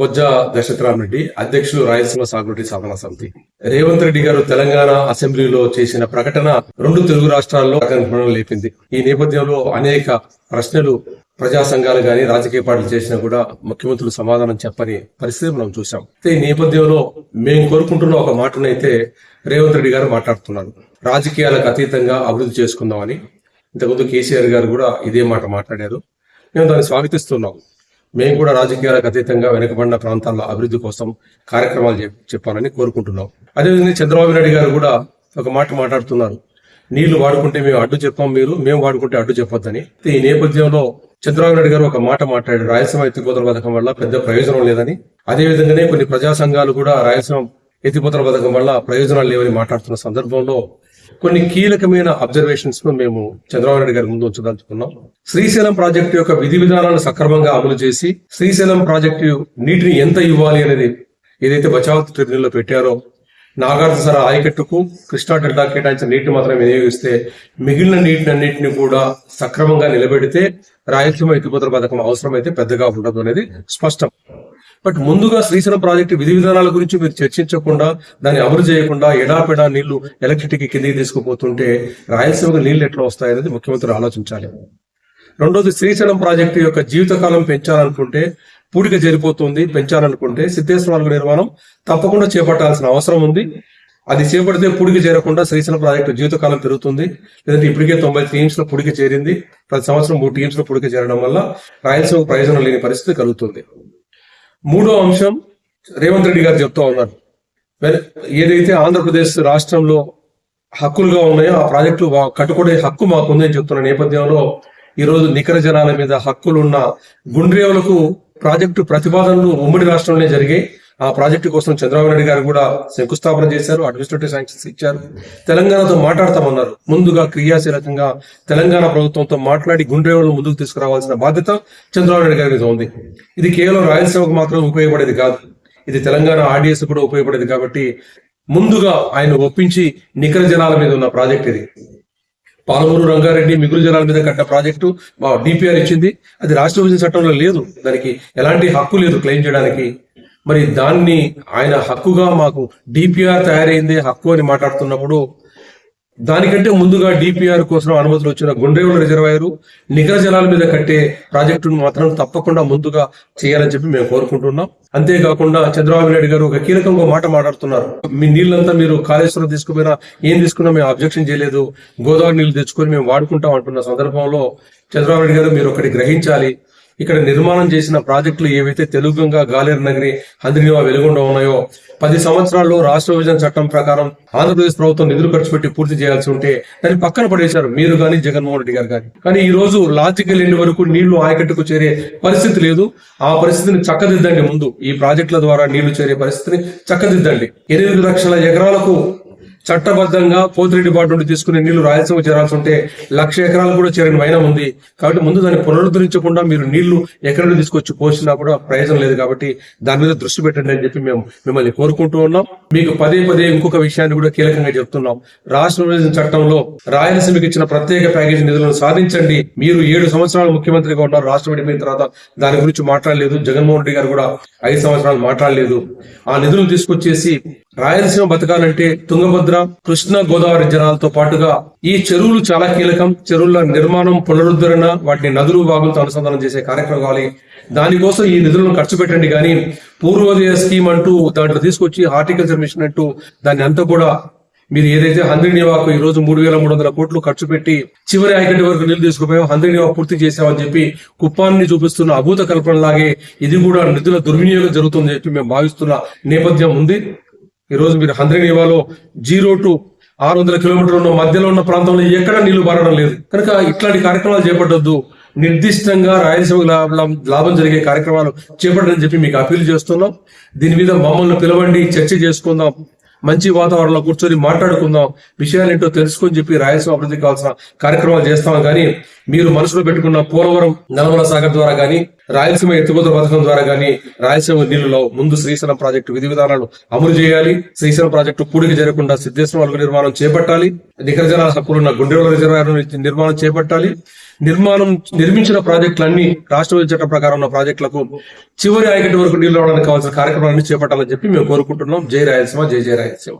బొజ్జ దశరథరామరెడ్డి అధ్యక్షులు రాయలసీమ సాగునీటి సాధన సమితి. రేవంత్ రెడ్డి గారు తెలంగాణ అసెంబ్లీలో చేసిన ప్రకటన రెండు తెలుగు రాష్ట్రాల్లో ఆగ్రహం లేపింది. ఈ నేపథ్యంలో అనేక ప్రశ్నలు ప్రజా సంఘాలు గాని రాజకీయ పార్టీలు చేసినా కూడా ముఖ్యమంత్రులు సమాధానం చెప్పని పరిస్థితి మనం చూసాం ఈ నేపథ్యంలో మేము కోరుకుంటున్న ఒక మాటనైతే రేవంత్ రెడ్డి గారు మాట్లాడుతున్నారు. రాజకీయాలకు అతీతంగా అభివృద్ధి చేసుకుందామని ఇంతకుముందు కేసీఆర్ గారు కూడా ఇదే మాట మాట్లాడారు. మేము దాన్ని స్వాగతిస్తున్నాం. మేము కూడా రాజకీయాలకు అతీతంగా వెనుకబడిన ప్రాంతాల్లో అభివృద్ధి కోసం కార్యక్రమాలు చెప్పాలని కోరుకుంటున్నాం. అదేవిధంగా చంద్రబాబు నాయుడు గారు కూడా ఒక మాట మాట్లాడుతున్నారు. నీళ్ళు వాడుకుంటే మేము అడ్డు చెప్పాం మీరు మేము వాడుకుంటే అడ్డు చెప్పొద్దని. ఈ నేపథ్యంలో చంద్రబాబు నాయుడు గారు ఒక మాట మాట్లాడారు. రాయలసీమ ఎత్తిపోతల పథకం వల్ల పెద్ద ప్రయోజనం లేదని. అదే విధంగానే కొన్ని ప్రజా సంఘాలు కూడా రాయలసీమ ఎత్తిపోతల పథకం వల్ల ప్రయోజనాలు లేవని మాట్లాడుతున్న సందర్భంలో కొన్ని కీలకమైన అబ్జర్వేషన్స్ను మేము చంద్రబాబు నాయుడు గారి ముందు ఉంచదలుచుకున్నాం. శ్రీశైలం ప్రాజెక్టు యొక్క విధి విధానాలను సక్రమంగా అమలు చేసి శ్రీశైలం ప్రాజెక్టు నీటిని ఎంత ఇవ్వాలి అనేది ఏదైతే బచావ్ ట్రిబ్యునల్లో పెట్టారో నాగార్జునసర ఆయకట్టుకు కృష్ణా డెల్టా కేటాయించిన నీటిని మాత్రం వినియోగిస్తే మిగిలిన నీటిని అన్నింటిని కూడా సక్రమంగా నిలబెడితే రాయలసీమ ఎత్తిపోతల పథకం అవసరమైతే పెద్దగా ఉండదు అనేది స్పష్టం. బట్ ముందుగా శ్రీశైలం ప్రాజెక్టు విధి విధానాల గురించి మీరు చర్చించకుండా దాన్ని అమలు చేయకుండా ఎడాపెడా నీళ్ళు ఎలక్ట్రిసిటీకి కిందికి తీసుకుపోతుంటే రాయలసీమకు నీళ్ళు ఎట్లా వస్తాయనేది ముఖ్యమంత్రి ఆలోచించాలి. రెండోది శ్రీశైలం ప్రాజెక్టు యొక్క జీవితకాలం పెంచాలనుకుంటే పూడిక జరిపోతుంది పెంచాలనుకుంటే సిద్ధేశ్వరాలకు నిర్మాణం తప్పకుండా చేపట్టాల్సిన అవసరం ఉంది. అది చేపడితే పూడిక చేరకుండా శ్రీశైలం ప్రాజెక్టు జీవితకాలం పెరుగుతుంది. లేదంటే ఇప్పటికే తొంభై టీమ్స్లో పుడికి చేరింది. ప్రతి సంవత్సరం మూడు టీమ్స్లో పుడికి చేరడం వల్ల రాయలసీమకు ప్రయోజనం లేని పరిస్థితి కలుగుతుంది. మూడో అంశం రేవంత్ రెడ్డి గారు చెప్తా ఉన్నారు. ఏదైతే ఆంధ్రప్రదేశ్ రాష్ట్రంలో హక్కులుగా ఉన్నాయో ఆ ప్రాజెక్టు కట్టుకునే హక్కు మాకు ఉందని చెప్తున్న నేపథ్యంలో ఈ రోజు నికర జనాల మీద హక్కులున్న గుండ్రేవులకు ప్రాజెక్టు ప్రతిపాదనలు ఉమ్మడి రాష్ట్రంలోనే జరిగాయి. ఆ ప్రాజెక్టు కోసం చంద్రబాబు నాయుడు గారు కూడా శంకుస్థాపన చేశారు అడ్మినిస్ట్రేటివ్ శాంక్షన్స్ ఇచ్చారు. తెలంగాణతో మాట్లాడతామన్నారు. ముందుగా క్రియాశీలకంగా తెలంగాణ ప్రభుత్వంతో మాట్లాడి గుండ్రేవులను ముందుకు తీసుకురావాల్సిన బాధ్యత చంద్రబాబు నాయుడు గారి మీద ఉంది. ఇది కేవలం రాయలసీమకు మాత్రం ఉపయోగపడేది కాదు. ఇది తెలంగాణ ఆర్డీఎస్ కూడా ఉపయోగపడేది కాబట్టి ముందుగా ఆయన ఒప్పించి నికర జనాల మీద ఉన్న ప్రాజెక్ట్ ఇది. పాలమూరు రంగారెడ్డి మిగులు జలాల మీద కట్టిన ప్రాజెక్టు డిపిఆర్ ఇచ్చింది. అది రాష్ట్ర విభజన చట్టంలో లేదు. దానికి ఎలాంటి హక్కు లేదు క్లెయిమ్ చేయడానికి. మరి దాన్ని ఆయన హక్కుగా మాకు డిపిఆర్ తయారైంది హక్కు అని మాట్లాడుతున్నప్పుడు దానికంటే ముందుగా డిపిఆర్ కోసం అనుమతులు వచ్చిన గుండ్రేవుల రిజర్వాయరు నిఘా జలాల మీద కట్టే ప్రాజెక్టును మాత్రం తప్పకుండా ముందుగా చేయాలని చెప్పి మేము కోరుకుంటున్నాం. అంతేకాకుండా చంద్రబాబు నాయుడు గారు ఒక కీలకంగా మాట మాట్లాడుతున్నారు. మీ నీళ్ళంతా మీరు కాళేశ్వరం తీసుకుపోయినా ఏం తీసుకున్నా మేము అబ్జెక్షన్ చేయలేదు. గోదావరి నీళ్ళు తెచ్చుకొని మేము వాడుకుంటాం అంటున్న సందర్భంలో చంద్రబాబు నాయుడు గారు మీరు ఒకటి గ్రహించాలి. ఇక్కడ నిర్మాణం చేసిన ప్రాజెక్టులు ఏవైతే తెలుగుగా గాలేరు నగరి హంద్రినివా వెలుగొండ ఉన్నాయో పది సంవత్సరాల్లో రాష్ట్ర విభజన చట్టం ప్రకారం ఆంధ్రప్రదేశ్ ప్రభుత్వం నిధులు ఖర్చు పెట్టి పూర్తి చేయాల్సి ఉంటే దాన్ని పక్కన పడేశారు మీరు కానీ జగన్మోహన్ రెడ్డి గారు కానీ కానీ ఈ రోజు లాజికల్ ఎండ్ వరకు నీళ్ళు ఆయకట్టుకు చేరే పరిస్థితి లేదు. ఆ పరిస్థితిని చక్కదిద్దండి ముందు. ఈ ప్రాజెక్టుల ద్వారా నీళ్ళు చేరే పరిస్థితిని చక్కదిద్దండి. ఎనిమిది లక్షల ఎకరాలకు చట్టబద్ధంగా పోతిరెడ్డి బాటు నుండి తీసుకునే నీళ్ళు రాయలసీమ చేరాల్సి ఉంటే లక్ష ఎకరాలు కూడా చేరని వైనం ఉంది. కాబట్టి ముందు దాన్ని పునరుద్ధరించకుండా మీరు నీళ్ళు ఎక్కడ తీసుకొచ్చి పోసినా కూడా ప్రయోజనం లేదు కాబట్టి దాని మీద దృష్టి పెట్టండి అని చెప్పి మేము మిమ్మల్ని కోరుకుంటూ ఉన్నాం. మీకు పదే పదే ఇంకొక విషయాన్ని కూడా కీలకంగా చెప్తున్నాం. రాష్ట్ర విభజన చట్టంలో రాయలసీమకి ఇచ్చిన ప్రత్యేక ప్యాకేజీ నిధులను సాధించండి. మీరు ఏడు సంవత్సరాలు ముఖ్యమంత్రిగా ఉన్నారు. రాష్ట్రం విడిపోయిన తర్వాత దాని గురించి మాట్లాడలేదు. జగన్మోహన్ రెడ్డి గారు కూడా ఐదు సంవత్సరాలు మాట్లాడలేదు. ఆ నిధులను తీసుకొచ్చేసి రాయలసీమ బతకాలంటే తుంగభద్ర కృష్ణ గోదావరి జలాలతో పాటుగా ఈ చెరువులు చాలా కీలకం. చెరువుల నిర్మాణం పునరుద్ధరణ వాటిని నదులు వాగులతో అనుసంధానం చేసే కార్యక్రమం కావాలి. దానికోసం ఈ నిధులను ఖర్చు పెట్టండి కానీ పూర్వోదయ స్కీమ్ అంటూ దాంట్లో తీసుకొచ్చి హార్టికల్చర్ మిషన్ అంటూ దాన్ని అంతా కూడా మీరు ఏదైతే హంద్రినివాకు ఈ రోజు మూడు వేల మూడు వందల కోట్లు ఖర్చు పెట్టి చివరి ఐకటి వరకు నీళ్ళు తీసుకుపోయావు హంద్రినివా పూర్తి చేసామని చెప్పి కుప్పాన్ని చూపిస్తున్న అభూత కల్పనలాగే ఇది కూడా నిధుల దుర్వినియోగం జరుగుతుందని చెప్పి మేము భావిస్తున్న నేపథ్యం ఉంది. ఈ రోజు మీరు హంద్రినివాలో జీరో టు ఆరు వందల కిలోమీటర్ల ఉన్న మధ్యలో ఉన్న ప్రాంతంలో ఎక్కడ నీళ్ళు బారడం లేదు. కనుక ఇట్లాంటి కార్యక్రమాలు చేపట్టొద్దు. నిర్దిష్టంగా రాయలసీమకు లాభం లాభం జరిగే కార్యక్రమాలు చేపట్టని చెప్పి మీకు అప్పీల్ చేస్తున్నాం. దీని మీద మమ్మల్ని పిలవండి చర్చ చేసుకుందాం మంచి వాతావరణంలో కూర్చొని మాట్లాడుకుందాం. విషయాలు ఏంటో తెలుసుకొని చెప్పి రాయలసీమ అభివృద్ధి కావాల్సిన కార్యక్రమాలు చేస్తాం. కానీ మీరు మనసులో పెట్టుకున్న పోలవరం నల్లమల సాగర్ ద్వారా గాని రాయలసీమ ఎత్తిపోతల పథకం ద్వారా గాని రాయలసీమ నీళ్ళలో ముందు శ్రీశైలం ప్రాజెక్టు విధి విధానాలు అమలు చేయాలి. శ్రీశైలం ప్రాజెక్టు పూడికి జరగకుండా సిద్ధేశ్వరం అలుగు నిర్మాణం చేపట్టాలి. నికర జలాల హక్కులున్న గుండెల రిజర్వాయర్ నిర్మాణం చేపట్టాలి. నిర్మాణం నిర్మించిన ప్రాజెక్టులన్నీ రాష్ట్ర చట్టం ప్రకారం ఉన్న ప్రాజెక్టులకు చివరి ఆయకట్టు వరకు నీళ్ళు రావడానికి కావాల్సిన కార్యక్రమాలన్నీ చేపట్టాలని చెప్పి మేము కోరుకుంటున్నాం. జై రాయలసీమ జై జై రాయలసీమ.